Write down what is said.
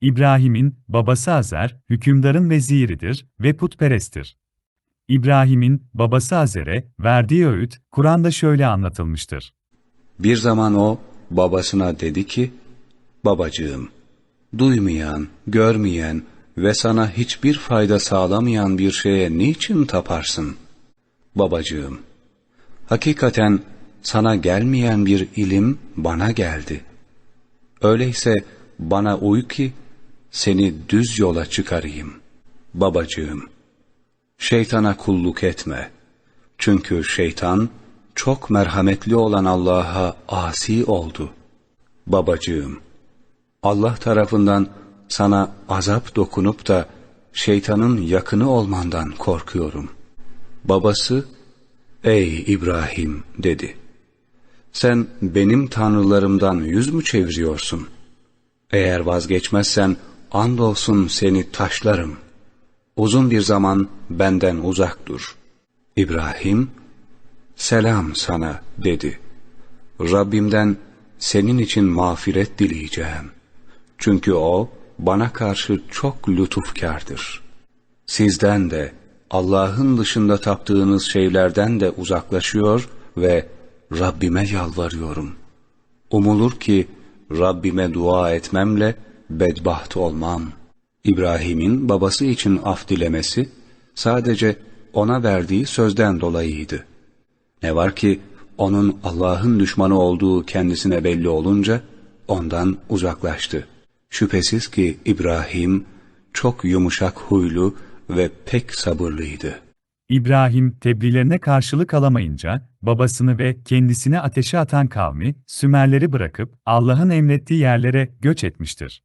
İbrahim'in babası Azer, hükümdarın veziridir ve putperesttir. İbrahim'in babası Azer'e verdiği öğüt, Kur'an'da şöyle anlatılmıştır. Bir zaman o babasına dedi ki, Babacığım, duymayan, görmeyen ve sana hiçbir fayda sağlamayan bir şeye niçin taparsın? Babacığım, hakikaten sana gelmeyen bir ilim bana geldi. Öyleyse bana uy ki seni düz yola çıkarayım. Babacığım, şeytana kulluk etme. Çünkü şeytan çok merhametli olan Allah'a asi oldu. Babacığım, Allah tarafından sana azap dokunup da şeytanın yakını olmandan korkuyorum. Babası, ey İbrahim dedi. Sen benim tanrılarımdan yüz mü çeviriyorsun? Eğer vazgeçmezsen andolsun seni taşlarım. Uzun bir zaman benden uzak dur. İbrahim, selam sana dedi. Rabbimden senin için mağfiret dileyeceğim. Çünkü o bana karşı çok lütufkardır. Sizden de Allah'ın dışında taptığınız şeylerden de uzaklaşıyor ve Rabbime yalvarıyorum. Umulur ki Rabbime dua etmemle bedbaht olmam. İbrahim'in babası için af dilemesi sadece ona verdiği sözden dolayıydı. Ne var ki onun Allah'ın düşmanı olduğu kendisine belli olunca ondan uzaklaştı. Şüphesiz ki İbrahim çok yumuşak huylu ve pek sabırlıydı. İbrahim tebliğlerine karşılık alamayınca, babasını ve kendisini ateşe atan kavmi, Sümerleri bırakıp Allah'ın emrettiği yerlere göç etmiştir.